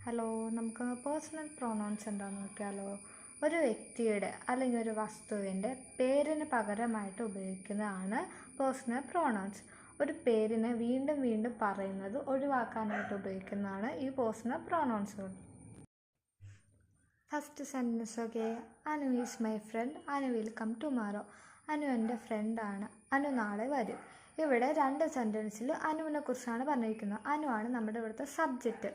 Hello നമുക്ക് personal pronounce എന്താണെന്ന് നോക്കിയാലോ? ഒരു വ്യക്തിയുടെ അല്ലെങ്കിൽ ഒരു വസ്തുവിന്റെ പേരിന് പകരമായിട്ട് ഉപയോഗിക്കുന്നതാണ് പേഴ്സണൽ പ്രൊണൗൺസ് ഒരു പേരിനെ വീണ്ടും വീണ്ടും പറയുന്നത് ഒഴിവാക്കാനായിട്ട് ഉപയോഗിക്കുന്നതാണ് ഈ personal പ്രൊണൗൺസുകൾ first sentence okay Anu is my friend Anu will come tomorrow Anu എന്റെ ഫ്രണ്ടാണ് അനു നാളെ വരും. ഇവിടെ രണ്ട് സെന്റൻസിൽ അനുവിനെ കുറിച്ചാണ് പറഞ്ഞിരിക്കുന്നത്. അനുവാണ് നമ്മുടെ ഇവിടുത്തെ സബ്ജക്റ്റ്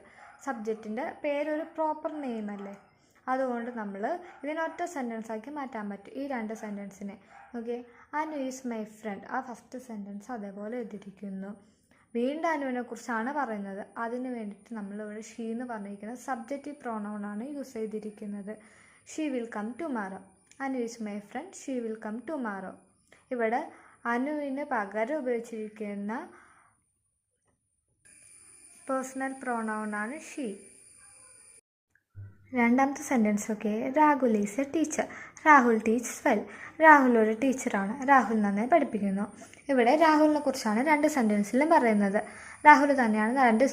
സബ്ജക്റ്റിന്റെ പേരൊരു പ്രോപ്പർ നെയിം അല്ലേ? അതുകൊണ്ട് നമ്മൾ ഇതിനൊറ്റ സെന്റൻസ് ആക്കി മാറ്റാൻ പറ്റും ഈ രണ്ട് സെന്റൻസിനെ okay Anu is my friend ആ ഫസ്റ്റ് സെന്റൻസ് അതേപോലെ എഴുതിയിരിക്കുന്നു. വീണ്ടും അനുവിനെ കുറിച്ചാണ് പറയുന്നത്. അതിന് വേണ്ടിയിട്ട് നമ്മളിവിടെ ഷീ എന്ന് പറഞ്ഞിരിക്കുന്നത് സബ്ജക്റ്റീവ് പ്രോണൗൺ ആണ് യൂസ് ചെയ്തിരിക്കുന്നത്. She will come tomorrow Anu is my friend she will come tomorrow ഇവിടെ അനുവിന് പകരം ഉപയോഗിച്ചിരിക്കുന്ന പേഴ്സണൽ ആണ് ഷീ രണ്ടാമത്തെ sentence okay Rahul is a teacher Rahul teach well Rahul ഒരു ടീച്ചറാണ് രാഹുൽ നന്നായി പഠിപ്പിക്കുന്നു. ഇവിടെ രാഹുലിനെ കുറിച്ചാണ് രണ്ട് സെന്റൻസിലും പറയുന്നത്. രാഹുൽ തന്നെയാണ് രണ്ട്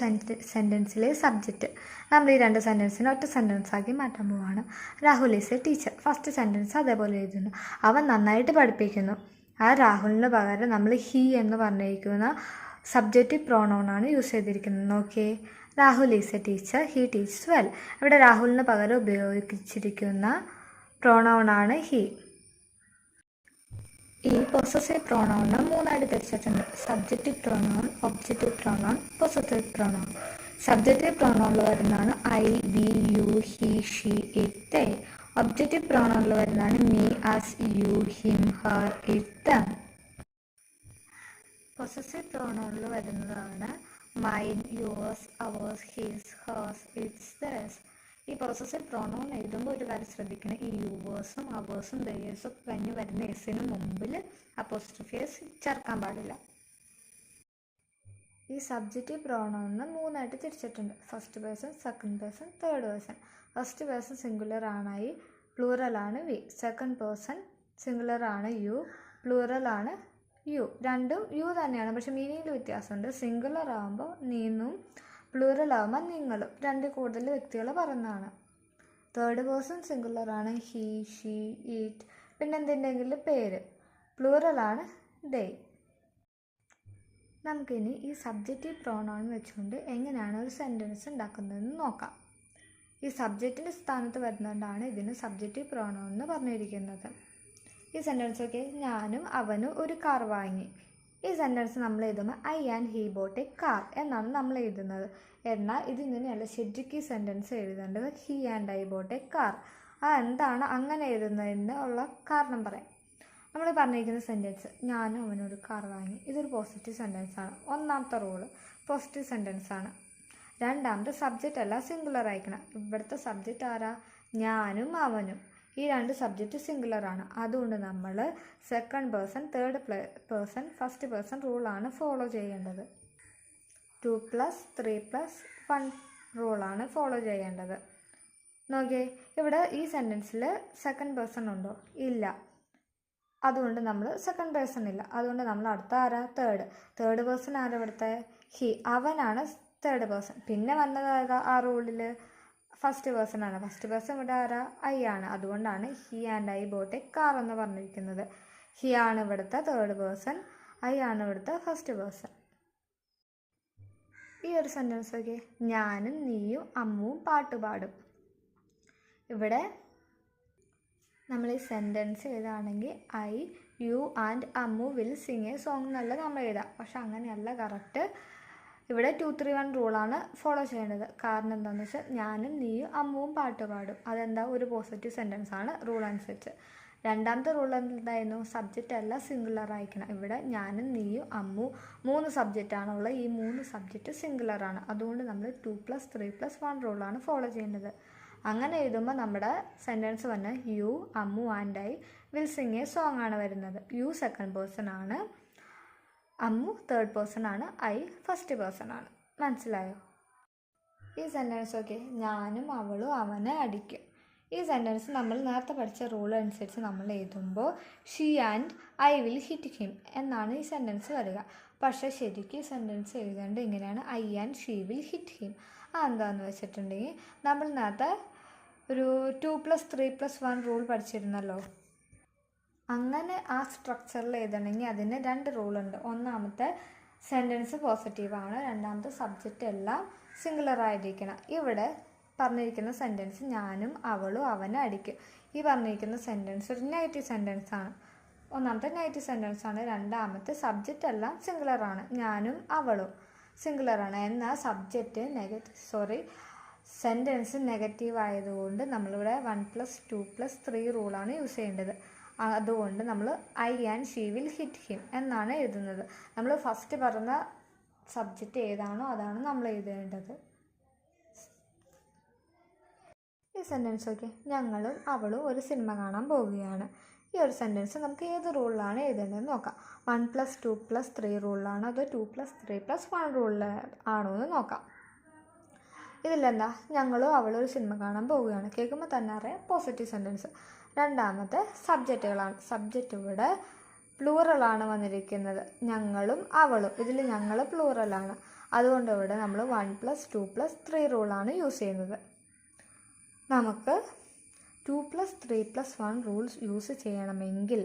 സെന്റൻസിലെ സബ്ജക്റ്റ് നമ്മൾ ഈ രണ്ട് സെന്റൻസിനെ ഒറ്റ സെന്റൻസ് ആക്കി മാറ്റാൻ പോവാണ്. Rahul is a teacher first sentence അതേപോലെ എഴുതുന്നു. അവൻ നന്നായിട്ട് പഠിപ്പിക്കുന്നു. ആ രാഹുലിന് പകരം നമ്മൾ ഹി എന്ന് പറഞ്ഞിരിക്കുന്ന സബ്ജക്റ്റീവ് പ്രോണൗണാണ് യൂസ് ചെയ്തിരിക്കുന്നത്. നോക്കിയേ. Rahul is a teacher he teachers well ഇവിടെ രാഹുലിന് പകരം ഉപയോഗിച്ചിരിക്കുന്ന പ്രോണൗണാണ് ഹി ഈ പൊസസീവ് പ്രോണൗണിന് മൂന്നായിട്ട് തിരിച്ചിട്ടുണ്ട് subjective pronoun objective pronoun possessive pronoun subjective പ്രോണൗണിൽ വരുന്നതാണ് I we you he she it objective പ്രോണൗണിൽ വരുന്നതാണ് me us you him her it possessive പ്രോണൗണിൽ വരുന്നതാണ് mine yours ours his hers its thus ഈ പ്രോസസ്സിൽ പ്രോണൗൺ എഴുതുമ്പോൾ ഒരു കാര്യം ശ്രദ്ധിക്കണം. ഈ യുവേഴ്സും അവേഴ്സും ദയേഴ്സും ഒക്കെ കഴിഞ്ഞ് വരുന്ന എസിന് മുമ്പിൽ അപ്പോസ്ട്രഫിയസ് ചേർക്കാൻ പാടില്ല. ഈ സബ്ജക്റ്റ് പ്രോണൗണിന് മൂന്നായിട്ട് തിരിച്ചിട്ടുണ്ട്. First person second person third person first person singular ആണായി plural ആണ് വി സെക്കൻഡ് പേഴ്സൺ സിംഗുലർ ആണ് യു പ്ലൂറൽ ആണ് യു രണ്ടും യു തന്നെയാണ്. പക്ഷെ മീനിങ്ങിൽ വ്യത്യാസമുണ്ട്. സിംഗുലർ ആകുമ്പോൾ നീന്നും പ്ലൂറൽ ആകുമ്പോൾ നിങ്ങളും. രണ്ട് കൂടുതൽ വ്യക്തികൾ പറയുന്നതാണ്. തേർഡ് പേഴ്സൺ സിംഗുലർ ആണ്. ഹി ഷീ ഈറ്റ് പിന്നെ എന്തിന്റെങ്കിലും പേര്. പ്ലൂറൽ ആണ് ഡേ നമുക്കിനി ഈ സബ്ജക്റ്റീവ് പ്രോണൗൺ വെച്ചുകൊണ്ട് എങ്ങനെയാണ് ഒരു സെന്റൻസ് ഉണ്ടാക്കുന്നതെന്ന് നോക്കാം. ഈ സബ്ജക്റ്റിന്റെ സ്ഥാനത്ത് വരുന്നതുകൊണ്ടാണ് ഇതിന് സബ്ജക്റ്റീവ് പ്രോണോ എന്ന് പറഞ്ഞിരിക്കുന്നത്. ഈ സെന്റൻസ് ഒക്കെ ഞാനും അവനും ഒരു കാർ വാങ്ങി. ഈ സെന്റൻസ് നമ്മൾ എഴുതുമ്പോൾ I and he bought a car എന്നാണ് നമ്മൾ എഴുതുന്നത്. എന്നാൽ ഇതിങ്ങനെയല്ല ശരിക്കും ഈ സെന്റൻസ് എഴുതേണ്ടത് he and I bought a car എന്താണ് അങ്ങനെ എഴുതുന്നതിന് ഉള്ള കാരണം പറയാം. നമ്മൾ പറഞ്ഞിരിക്കുന്ന സെന്റൻസ് ഞാനും അവനൊരു കാർ വാങ്ങി. ഇതൊരു പോസിറ്റീവ് സെന്റൻസ് ആണ്. ഒന്നാമത്തെ റൂൾ പോസിറ്റീവ് സെന്റൻസ് ആണ്. രണ്ടാമത്തെ സബ്ജക്റ്റ് അല്ല സിംഗുലർ അയക്കണം ഇവിടുത്തെ സബ്ജക്റ്റ് ആരാ? ഞാനും അവനും. ഈ രണ്ട് സബ്ജക്റ്റ് സിംഗുലർ ആണ്. അതുകൊണ്ട് നമ്മൾ second person third person first person റൂളാണ് follow ചെയ്യേണ്ടത്. Two plus three plus one റൂളാണ് follow ചെയ്യേണ്ടത്. നോക്കിയേ ഇവിടെ ഈ സെന്റൻസിൽ സെക്കൻഡ് പേഴ്സൺ ഉണ്ടോ? ഇല്ല. അതുകൊണ്ട് നമ്മൾ സെക്കൻഡ് പേഴ്സൺ ഇല്ല. അതുകൊണ്ട് നമ്മൾ അടുത്ത ആരാ? തേർഡ് തേർഡ് പേഴ്സൺ ആരാ ഇവിടുത്തെ ഹി അവനാണ് തേർഡ് പേഴ്സൺ പിന്നെ വന്നത് ആ റൂളിൽ ഫസ്റ്റ് പേഴ്സൺ ആണ്. ഫസ്റ്റ് പേഴ്സൺ ഇവിടെ ആരാ? ഐ ആണ്. അതുകൊണ്ടാണ് he and I bought a car എന്ന് പറഞ്ഞിരിക്കുന്നത്. ഹി ആണ് ഇവിടുത്തെ തേർഡ് പേഴ്സൺ ഐ ആണ് ഇവിടുത്തെ ഫസ്റ്റ് പേഴ്സൺ ഈ ഒരു സെന്റൻസ് ഒക്കെ ഞാനും നീയും അമ്മുവും പാട്ട് പാടും. ഇവിടെ നമ്മൾ ഈ sentence എഴുതാണെങ്കിൽ I you and Ammu will sing a song എന്നല്ല നമ്മൾ എഴുതാം. പക്ഷെ അങ്ങനെയല്ല കറക്റ്റ് ഇവിടെ ടു ത്രീ വൺ റൂളാണ് ഫോളോ ചെയ്യേണ്ടത് കാരണം എന്താണെന്ന് വെച്ചാൽ ഞാനും നീയും അമ്മുവും പാട്ട് പാടും. അതെന്താ? ഒരു പോസിറ്റീവ് സെന്റൻസ് ആണ് റൂൾ അനുസരിച്ച്. രണ്ടാമത്തെ റൂൾ എന്തായിരുന്നു? സബ്ജക്റ്റ് അല്ല സിംഗുലർ ആയിരിക്കണം. ഇവിടെ ഞാനും നീയും അമ്മു മൂന്ന് സബ്ജക്റ്റ് ആണുള്ളത് ഈ മൂന്ന് സബ്ജക്റ്റ് സിംഗുലർ ആണ്. അതുകൊണ്ട് നമ്മൾ two plus three plus one റൂളാണ് follow ചെയ്യേണ്ടത് അങ്ങനെ എഴുതുമ്പോൾ നമ്മുടെ സെന്റൻസ് വന്ന് you Ammu and I will sing a song ആണ് വരുന്നത്. യു സെക്കൻഡ് പേഴ്സൺ ആണ്. അമ്മു തേർഡ് പേഴ്സൺ ആണ് ഐ ഫസ്റ്റ് പേഴ്സൺ ആണ്. മനസ്സിലായോ? ഈ സെന്റൻസ് ഓക്കെ ഞാനും അവളും അവനെ അടിക്കും. ഈ സെന്റൻസ് നമ്മൾ നേരത്തെ പഠിച്ച റൂൾ അനുസരിച്ച് നമ്മൾ എഴുതുമ്പോൾ she and I will hit him എന്നാണ് ഈ സെന്റൻസ് വരിക. പക്ഷേ ശരിക്കും ഈ സെന്റൻസ് എഴുതേണ്ടത് ഇങ്ങനെയാണ്. I and she will hit him അതെന്താണെന്ന് വെച്ചിട്ടുണ്ടെങ്കിൽ നമ്മൾ നേരത്തെ ഒരു two plus three plus one rule പഠിച്ചിരുന്നല്ലോ. അങ്ങനെ ആ സ്ട്രക്ചറിൽ എഴുതണമെങ്കിൽ അതിന് രണ്ട് റൂളുണ്ട് ഒന്നാമത്തെ സെന്റൻസ് പോസിറ്റീവാണ് രണ്ടാമത്തെ സബ്ജക്റ്റ് എല്ലാം സിംഗുലർ ആയിരിക്കണം. ഇവിടെ പറഞ്ഞിരിക്കുന്ന സെന്റൻസ് ഞാനും അവളും അവനും അടിക്കും. ഈ പറഞ്ഞിരിക്കുന്ന സെന്റൻസ് ഒരു നെഗറ്റീവ് സെന്റൻസ് ആണ്. ഒന്നാമത്തെ നെഗറ്റീവ് സെന്റൻസ് ആണ്. രണ്ടാമത്തെ സബ്ജക്റ്റ് എല്ലാം സിംഗുലർ ആണ്. ഞാനും അവളും സിംഗുലർ ആണ്. എന്നാൽ subject negative sorry sentence negative ആയതുകൊണ്ട് നമ്മളിവിടെ one plus two plus three റൂളാണ് use ചെയ്യേണ്ടത്. അതുകൊണ്ട് നമ്മൾ I and she will hit him എന്നാണ് എഴുതുന്നത്. നമ്മൾ ഫസ്റ്റ് പറഞ്ഞ സബ്ജക്റ്റ് ഏതാണോ അതാണ് നമ്മൾ എഴുതേണ്ടത്. ഈ സെന്റൻസ് ഓക്കെ ഞങ്ങളും അവളും ഒരു സിനിമ കാണാൻ പോവുകയാണ്. ഈ ഒരു സെന്റൻസ് നമുക്ക് ഏത് റൂളിലാണ് എഴുതേണ്ടതെന്ന് നോക്കാം. One plus two plus three റൂളിലാണോ അതോ two plus three plus one റൂളിൽ ആണോ എന്ന് നോക്കാം. ഇതിലെന്താ? ഞങ്ങളും അവളും ഒരു സിനിമ കാണാൻ പോവുകയാണ്. കേൾക്കുമ്പോൾ തന്നെ അറിയാം പോസിറ്റീവ് സെന്റൻസ് രണ്ടാമത്തെ സബ്ജക്റ്റുകളാണ് സബ്ജക്റ്റ് ഇവിടെ പ്ലൂറലാണ് വന്നിരിക്കുന്നത്. ഞങ്ങളും അവളും. ഇതിൽ ഞങ്ങൾ പ്ലൂറലാണ് അതുകൊണ്ട് ഇവിടെ നമ്മൾ one plus two plus three റൂളാണ് use ചെയ്യുന്നത്. നമുക്ക് two plus three plus one rules use ചെയ്യണമെങ്കിൽ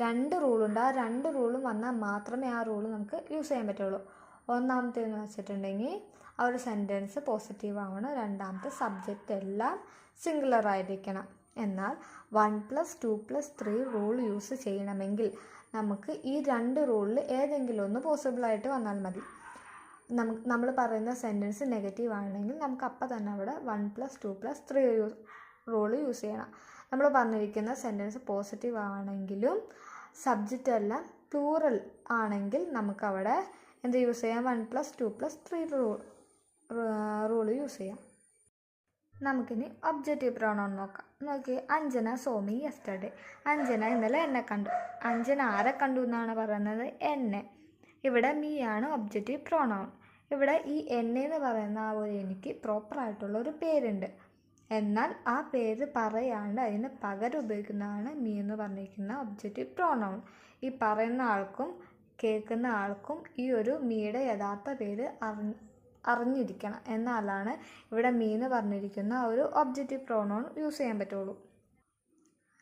രണ്ട് റൂളുണ്ട് ആ രണ്ട് റൂളും വന്നാൽ മാത്രമേ ആ റൂൾ നമുക്ക് യൂസ് ചെയ്യാൻ പറ്റുള്ളൂ. ഒന്നാമത്തേന്ന് വെച്ചിട്ടുണ്ടെങ്കിൽ ആ ഒരു സെന്റൻസ് പോസിറ്റീവ് ആവണം. രണ്ടാമത്തെ സബ്ജക്റ്റ് എല്ലാം സിംഗുലർ ആയിരിക്കണം. എന്നാൽ one plus two plus three rule use ചെയ്യണമെങ്കിൽ നമുക്ക് ഈ രണ്ട് റൂളിൽ ഏതെങ്കിലും ഒന്ന് പോസിബിളായിട്ട് വന്നാൽ മതി. നമുക്ക് നമ്മൾ പറയുന്ന സെന്റൻസ് നെഗറ്റീവ് ആണെങ്കിൽ നമുക്ക് അപ്പം തന്നെ അവിടെ one plus two plus three use rule use ചെയ്യണം. നമ്മൾ പറഞ്ഞിരിക്കുന്ന സെന്റൻസ് പോസിറ്റീവ് ആണെങ്കിലും സബ്ജക്റ്റ് എല്ലാം പ്ലൂറൽ ആണെങ്കിൽ നമുക്കവിടെ എന്ത് യൂസ് ചെയ്യാം? One plus two plus three rule rule use ചെയ്യാം. നമുക്കിനി ഒബ്ജക്റ്റീവ് പ്രോണോൺ നോക്കാം. നോക്കി അഞ്ജന സോമി യെസ്റ്റർഡേ അഞ്ജന ഇന്നലെ എന്നെ കണ്ടു. അഞ്ജന ആരെ കണ്ടു എന്നാണ് പറയുന്നത്? എന്നെ. ഇവിടെ മീ ആണ് ഒബ്ജക്റ്റീവ് പ്രോണോൺ ഇവിടെ ഈ എന്നെ എന്ന് പറയുന്ന ആ ഒരു എനിക്ക് പ്രോപ്പറായിട്ടുള്ള ഒരു പേരുണ്ട്. എന്നാൽ ആ പേര് പറയാണ്ട് അതിന് പകരം ഉപയോഗിക്കുന്നതാണ് മീ എന്ന് പറഞ്ഞിരിക്കുന്ന ഒബ്ജക്റ്റീവ് പ്രോണൗൺ ഈ പറയുന്ന ആൾക്കും കേൾക്കുന്ന ആൾക്കും ഈ ഒരു മീയുടെ യഥാർത്ഥ പേര് അറിഞ്ഞ് അറിഞ്ഞിരിക്കണം. എന്നാലാണ് ഇവിടെ മീന്ന് പറഞ്ഞിരിക്കുന്ന ഒരു ഒബ്ജക്റ്റീവ് പ്രോണോൺ യൂസ് ചെയ്യാൻ പറ്റുള്ളൂ.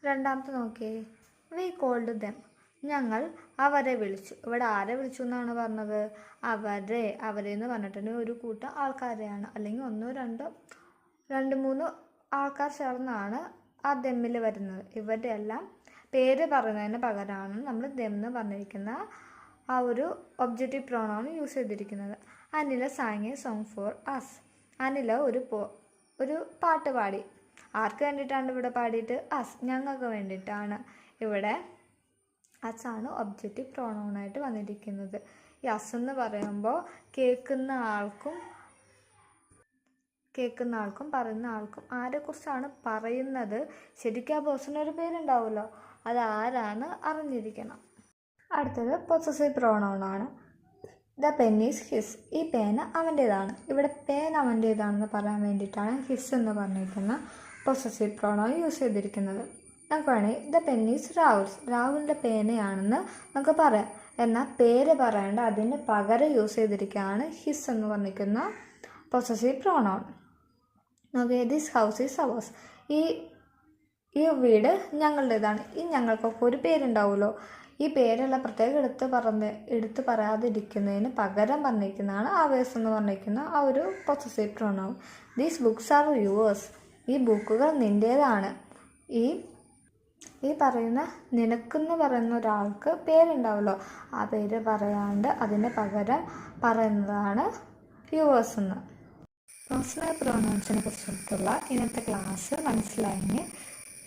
രണ്ടാമത്തെ നോക്കിയേ. വി കോൾഡ് ദം ഞങ്ങൾ അവരെ വിളിച്ചു. ഇവിടെ ആരെ വിളിച്ചു എന്നാണ് പറഞ്ഞത്? അവരെ. അവരെ എന്ന് പറഞ്ഞിട്ടുണ്ടെങ്കിൽ ഒരു കൂട്ടം ആൾക്കാരെയാണ്. അല്ലെങ്കിൽ ഒന്നോ രണ്ടോ രണ്ട് മൂന്ന് ആൾക്കാർ ചേർന്നാണ് ആ ദമ്മിൽ വരുന്നത്. ഇവരുടെ എല്ലാം പേര് പറയുന്നതിന് പകരമാണ് നമ്മൾ ദം എന്ന് പറഞ്ഞിരിക്കുന്ന ആ ഒരു ഒബ്ജക്റ്റീവ് പ്രോണാണ് യൂസ് ചെയ്തിരിക്കുന്നത്. Anila sang a song for us Anila ഒരു പോ ഒരു പാട്ട് പാടി. ആർക്ക് വേണ്ടിയിട്ടാണ് ഇവിടെ പാടിയിട്ട്? അസ് ഞങ്ങൾക്ക് വേണ്ടിയിട്ടാണ്. ഇവിടെ അസ് ആണ് ഒബ്ജക്റ്റീവ് പ്രോണൗണായിട്ട് വന്നിരിക്കുന്നത്. ഈ അസ് എന്ന് പറയുമ്പോൾ കേൾക്കുന്ന ആൾക്കും കേൾക്കുന്ന ആൾക്കും പറയുന്ന ആൾക്കും ആരെക്കുറിച്ചാണ് പറയുന്നത്? ശരിക്കും ആ പേഴ്സണിന് ഒരു പേരുണ്ടാവുമല്ലോ. അത് ആരാണ് അറിഞ്ഞിരിക്കണം. അടുത്തത് പൊസസീവ് പ്രോണൗണാണ് ദ പെൻ ഈസ് ഹിസ്. ഈ പേന അവന്റേതാണ് ഇവിടെ പേന അവന്റേതാണെന്ന് പറയാൻ വേണ്ടിയിട്ടാണ് ഹിസ് എന്ന് പറഞ്ഞിരിക്കുന്ന പൊസസീവ് പ്രോണോ യൂസ് ചെയ്തിരിക്കുന്നത്. നമുക്ക് വേണമെങ്കിൽ ദ പെൻ ഈസ് രാഹുൽസ് രാഹുലിന്റെ പേനയാണെന്ന് നമുക്ക് പറയാം. എന്നാൽ പേര് പറയേണ്ട അതിന് പകരം യൂസ് ചെയ്തിരിക്കുകയാണ് ഹിസ് എന്ന് പറഞ്ഞിരിക്കുന്ന പൊസസീവ് പ്രോണോൺ നമുക്ക് ദിസ് ഹൗസ് ഈസ് അവേഴ്സ് ഈ ഈ വീട് ഞങ്ങളുടേതാണ്. ഈ ഞങ്ങൾക്കൊക്കെ ഒരു പേരുണ്ടാവുമല്ലോ. ഈ പേരെല്ലാം പ്രത്യേകം എടുത്ത് പറഞ്ഞ് എടുത്ത് പറയാതിരിക്കുന്നതിന് പകരം പറഞ്ഞിരിക്കുന്നതാണ് ആവേഴ്സ് എന്ന് പറഞ്ഞിരിക്കുന്ന ആ ഒരു possessive pronoun these books are yours ഈ ബുക്കുകൾ നിന്റേതാണ് ഈ ഈ പറയുന്ന നിനക്കെന്ന് പറയുന്ന ഒരാൾക്ക് പേരുണ്ടാവുമല്ലോ ആ പേര് പറയാണ്ട് അതിന് പകരം പറയുന്നതാണ് യുവേഴ്സ് എന്ന്. പേഴ്സണൽ പ്രൊണൗൺസിനെ കുറിച്ചിട്ടുള്ള ഇന്നത്തെ ക്ലാസ് മനസ്സിലായെങ്കിൽ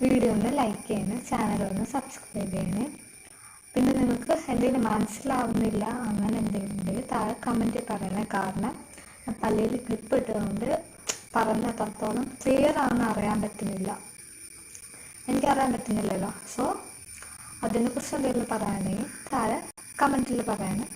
വീഡിയോ ഒന്ന് ലൈക്ക് ചെയ്യണേ ചാനൽ ഒന്ന് സബ്സ്ക്രൈബ് ചെയ്യണേ. പിന്നെ നിങ്ങൾക്ക് എന്തെങ്കിലും മനസ്സിലാവുന്നില്ല അങ്ങനെ എന്തെങ്കിലും ഉണ്ടെങ്കിൽ താഴെ കമന്റ് പറയണേ കാരണം പള്ളിയിൽ ക്ലിപ്പ് ഇട്ടതുകൊണ്ട് പറഞ്ഞ അത്രത്തോളം ക്ലിയർ ആണെന്ന് അറിയാൻ പറ്റുന്നില്ല. എനിക്കറിയാൻ പറ്റുന്നില്ലല്ലോ. സോ അതിനെക്കുറിച്ച് എന്തെങ്കിലും പറയുകയാണെങ്കിൽ താഴെ കമന്റിൽ പറയണേ.